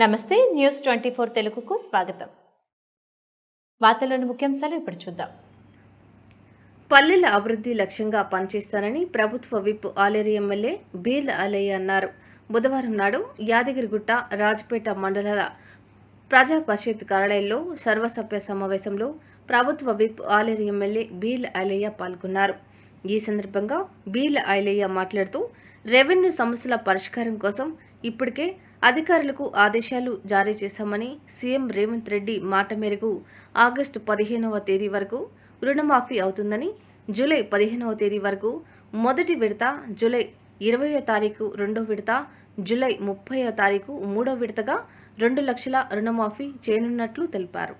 నమస్తే news twenty four తెలుగుకు స్వాగతం. వార్తలోని ముఖ్యాంశాలు ఇప్పుడు చూద్దాం. పల్లెల అభివృద్ధి లక్ష్యంగా పనిచేస్తానని ప్రభుత్వ విప్ ఆలేరు ఎమ్మెల్యే బీర్ల అలయ్య అన్నారు. బుధవారం నాడు యాదగిరిగుట్ట రాజపేట మండలాల ప్రజా పరిషత్ కార్యాలయంలో సర్వసభ్య సమావేశంలో ప్రభుత్వ విప్ ఆలేరు ఎమ్మెల్యే బీర్ల అలయ్య పాల్గొన్నారు. ఈ సందర్భంగా బీర్ల అలయ్య మాట్లాడుతూ రెవెన్యూ సమస్యల పరిష్కారం కోసం ఇప్పటికే అధికారులకు ఆదేశాలు జారీ చేశామని సీఎం రేవంత్ రెడ్డి మాట మేరకు ఆగస్టు పదిహేనవ తేదీ వరకు రుణమాఫీ అవుతుందని జూలై పదిహేనవ తేదీ వరకు మొదటి విడత జూలై ఇరవయో తారీఖు రెండో విడత జూలై ముప్పైవ తారీఖు మూడో విడతగా రెండు లక్షల రుణమాఫీ చేయనున్నట్లు తెలిపారు.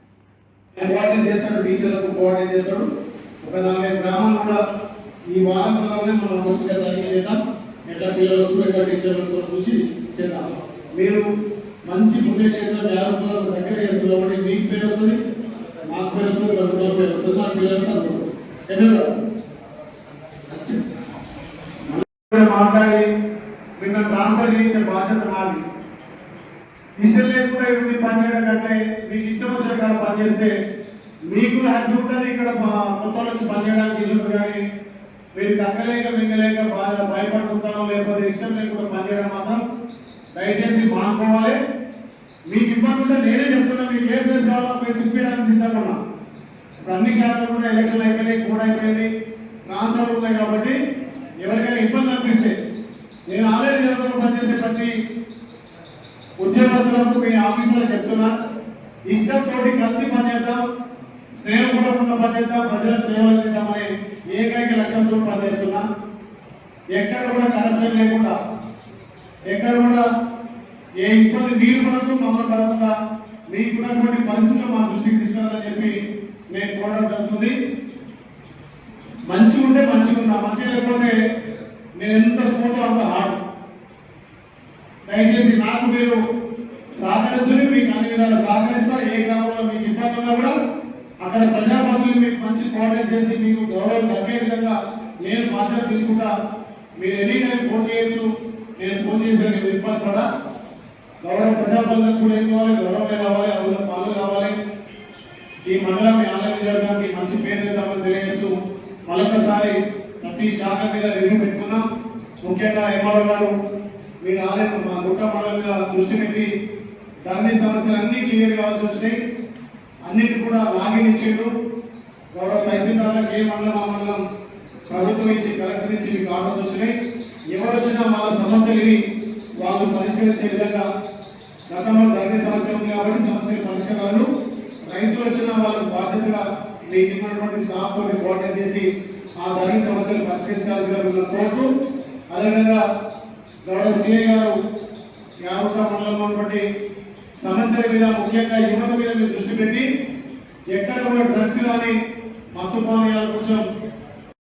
ఈ వారం మనం ఎట్లా పిల్లలు ఎట్లా టీచర్లు చూసి చేద్దాం. మీరు మంచి పుణ్యక్షేత్రం వ్యాపారాలు దగ్గర చేస్తున్నారు కాబట్టి మీకు పేరు వస్తుంది మాకు పేరు వస్తుంది ప్రభుత్వం పేరు వస్తుంది నాకు పిల్లలు వస్తుంది మాట్లాడి మిమ్మల్ని ట్రాన్స్ఫర్ చేయించే బాధ్యత నాది. ఇష్టం లేకుండా ఇవి పనిచేయడం కంటే మీకు ఇష్టం వచ్చిన కాడ పనిచేస్తే మీకు హ్యాపీ ఉంటుంది. ఇక్కడ మా- కొత్త వచ్చి పని చేయడానికి ఉంటుంది కానీ మీరు తగ్గలేక మింగలేక బాగా భయపడుకుంటాను లేకపోతే ఇష్టం లేకుండా పని చేయడం మాత్రం దయచేసి మానుకోవాలి. మీకు ఇబ్బంది ఉంటే నేనే చెప్తున్నా మీకు ఏ ప్లేస్ కావాలో ప్లేస్ ఇప్పించడానికి సిద్ధంగా ఉన్నా ఇప్పుడు అన్ని శాఖలు కూడా ఎలక్షన్ అయిపోయినాయి కూడా అయిపోయింది ట్రాన్స్ఫర్ ఉన్నాయి కాబట్టి ఎవరికైనా ఇబ్బంది అనిపిస్తే నేను ఆలయ నియోజకవర్గంలో పనిచేసే ప్రతి ఉద్యోగస్తులకు మీ ఆఫీసులో చెప్తున్నా. ఇష్టంతో కలిసి పనిచేద్దాం స్నేహపూర్వకంగా పనిచేద్దాం ప్రజలకు సేవలు అందిద్దామని ఏకైక లక్ష్యంతో పనిచేస్తున్నా. ఎక్కడ కూడా కరప్షన్ లేకుండా ఎక్కడ కూడా ఏ ఇబ్బంది మీరు పడదు మమ్మల్ని పడకుండా మీకున్నటువంటి పరిస్థితులు మా దృష్టికి తీసుకురాలని చెప్పి మేము కోరడం జరుగుతుంది. మంచిగా ఉంటే మంచిగా ఉందా? మంచిగా లేకపోతే నేను ఎంత స్మూత్ అంత హార్డ్. దయచేసి నాకు మీరు సహకరించుని మీకు అన్ని విధాలు సహకరిస్తా. ఏ గ్రామంలో మీకు ఇబ్బంది ఉన్నా కూడా అక్కడ ప్రజాప్రతినిధులు మీకు మంచి కోఆర్డినేట్ చేసి మీకు గౌరవం దక్కే విధంగా నేను బాధ్యత తీసుకుంటా. మీరు ఎనీ టైం ఫోన్ చేయొచ్చు నేను ఫోన్ చేసిన మీకు ఇబ్బంది గౌరవ ప్రజాప్రతినిధులకు కూడా ఏం కావాలి? గౌరవమే కావాలి అందులో పనులు కావాలి. ఈ మండలం మీ ఆలయ నియోజకవర్గానికి మంచి పేరు తెద్దామని తెలియజేస్తూ మరొకసారి ప్రతి శాఖ మీద రివ్యూ పెట్టుకున్నాం ముఖ్యంగా ఎంఆర్ఓ గారు మీరు ఆలయం మా గుట్ట మండలం మీద దృష్టి పెట్టి ధరణి సమస్యలు అన్ని క్లియర్ కావాల్సి వచ్చినాయి. అన్నిటి కూడా లాగిన్ ఇచ్చిండు. గౌరవ తహసీల్దార్లకు ఏ మండలం ఆ మండలం ప్రభుత్వం ఇచ్చి కలెక్టర్ ఇచ్చి మీకు ఆర్డర్స్ వచ్చినాయి. ఎవరు వచ్చినా వాళ్ళ సమస్యలు విని వాళ్ళు పరిష్కరించే విధంగా గతంలో ధరణి సమస్య ఉంది కాబట్టి సమస్యలు పరిష్కారాలు రైతులు వచ్చిన వాళ్ళకు బాధ్యతగా మీకు ఉన్నటువంటి స్టాఫ్ కోఆర్డినేట్ చేసి ఆ ధరణి సమస్యలు పరిష్కరించాల్సిగా మిమ్మల్ని కోరుతూ అదేవిధంగా గౌరవ సిఐ గారు యావత మండలంలో ఉన్నటువంటి సమస్యల మీద ముఖ్యంగా యువత మీద మీరు దృష్టి పెట్టి ఎక్కడ కూడా డ్రగ్స్ కానీ మత్తు పానీయాలు కొంచెం